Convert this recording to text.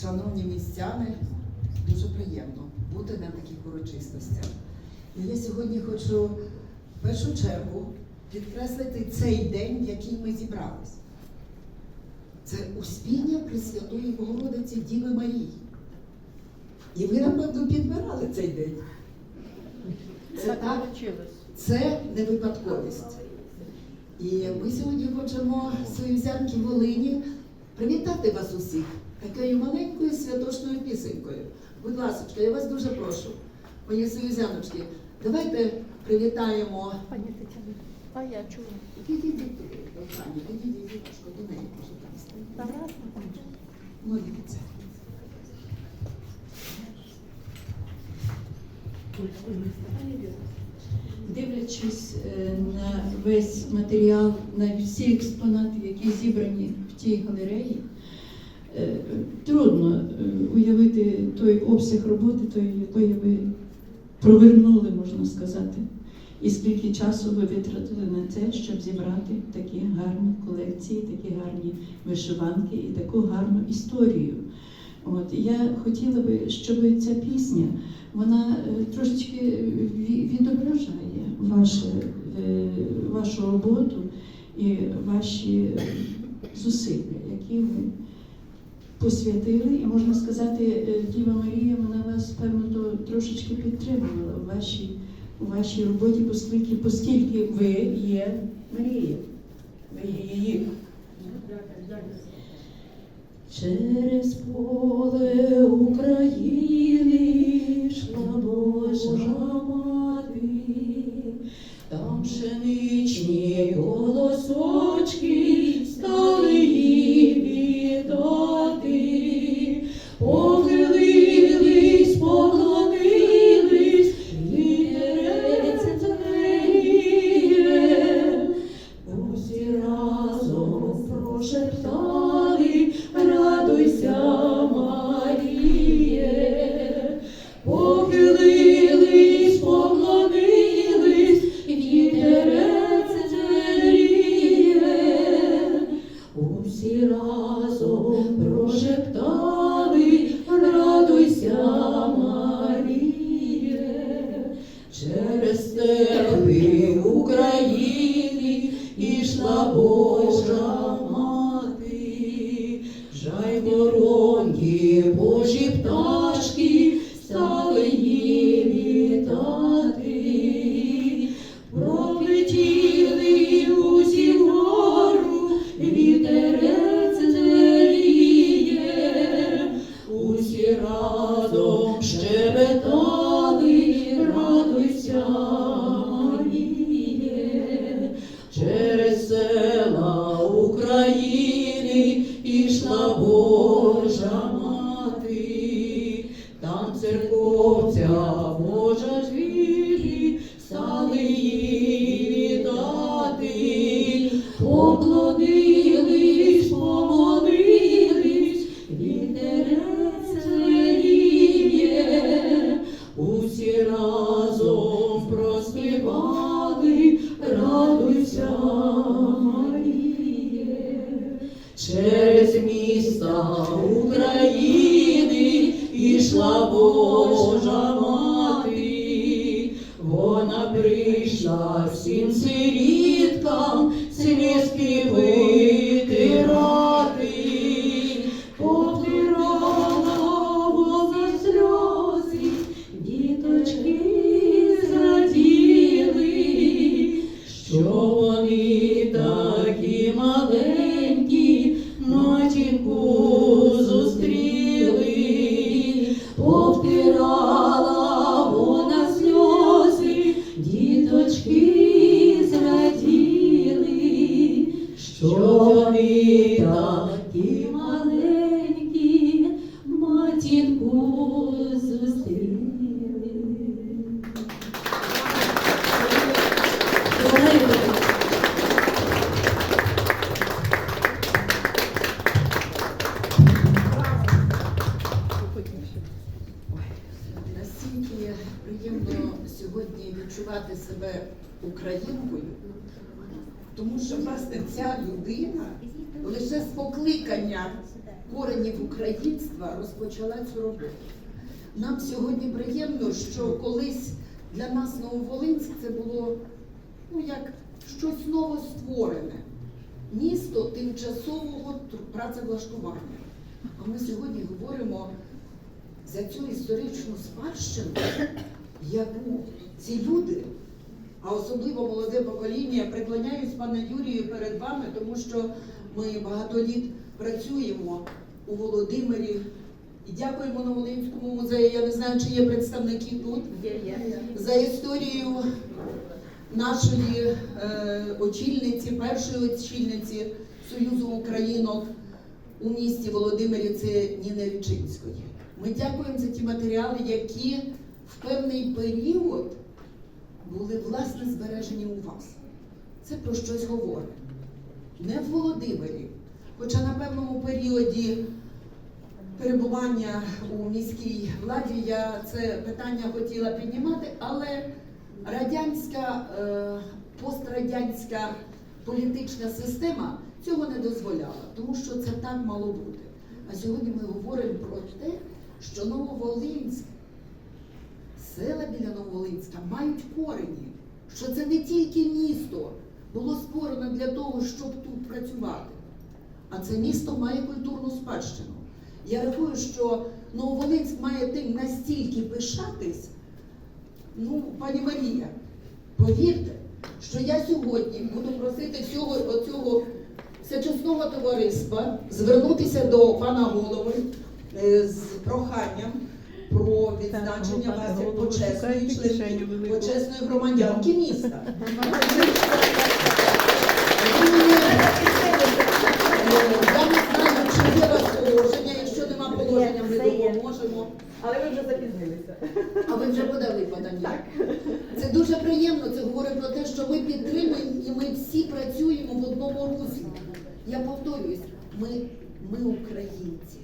шановні містяни, дуже приємно бути на таких урочистостях. І я сьогодні хочу в першу чергу підкреслити цей день, в який ми зібрались. Це успіння Пресвятої Богородиці Діви Марії. І ви, напевно, підбирали цей день. Це Так це не випадковість. І ми сьогодні хочемо союзянки Волині привітати вас усіх такою маленькою святошною пісенькою. Будь ласка, я вас дуже прошу, мої союзяночки, давайте привітаємо. Пані Тетяна, а я чую. Підійдіть до Тані, підійдіть, до неї може там. Моліться. Дивлячись е, на весь матеріал, на всі експонати, які зібрані в тій галереї, трудно е, уявити той обсяг роботи, той, якої ви провернули, можна сказати. І скільки часу ви витратили на це, щоб зібрати такі гарні колекції, такі гарні вишиванки і таку гарну історію. От я хотіла би, щоб ця пісня вона е, трошечки відображає ваше, е, вашу роботу і ваші е, зусилля, які ви посвятили. І можна сказати, е, Діва Марія, вона вас певно трошечки підтримувала у вашій, у вашій роботі, оскільки, оскільки ви є Марія. Ви є її. Через поле України проспівали, радуйся, Маріє, через міста України ішла Божа мати, вона прийшла всім сиріткам слізки витирати, матінку зустріли. Ой, настільки приємно сьогодні відчувати себе українкою, тому що власне ця людина лише з покликання коренів українства розпочала цю роботу. Нам сьогодні приємно, що колись для нас Нововолинськ це було ну, як щось новостворене. Місто тимчасового працевлаштування. А ми сьогодні говоримо за цю історичну спадщину, яку ці люди, а особливо молоде покоління, я преклоняюсь пане Юрію перед вами, тому що ми багато літ працюємо у Володимирі. І дякуємо Новолинському музею. Я не знаю, чи є представники тут за історію нашої е, очільниці, першої очільниці Союзу Українок у місті Володимирі, це Ніни Річинської. Ми дякуємо за ті матеріали, які в певний період були власне збережені у вас. Це про щось говорить. Не в Володимирі, хоча на певному періоді перебування у міській владі я це питання хотіла піднімати, але радянська, е, пострадянська політична система цього не дозволяла, тому що це так мало бути. А сьогодні ми говоримо про те, що Нововолинськ, села біля Нововолинська мають корені, що це не тільки місто було створено для того, щоб тут працювати, а це місто має культурну спадщину. Я рахую, що Нововолинськ має тим настільки пишатись, ну, пані Марія, повірте, що я сьогодні буду просити всього оцього всечесного товариства звернутися до пана голови е, з проханням про відзначення вас як почесної почесної громадянки міста. Але ви вже запізнилися. А ви вже подали подання? Це дуже приємно. Це говорить про те, що ми підтримуємо і ми всі працюємо в одному руслі. Я повторююсь, ми, ми українці.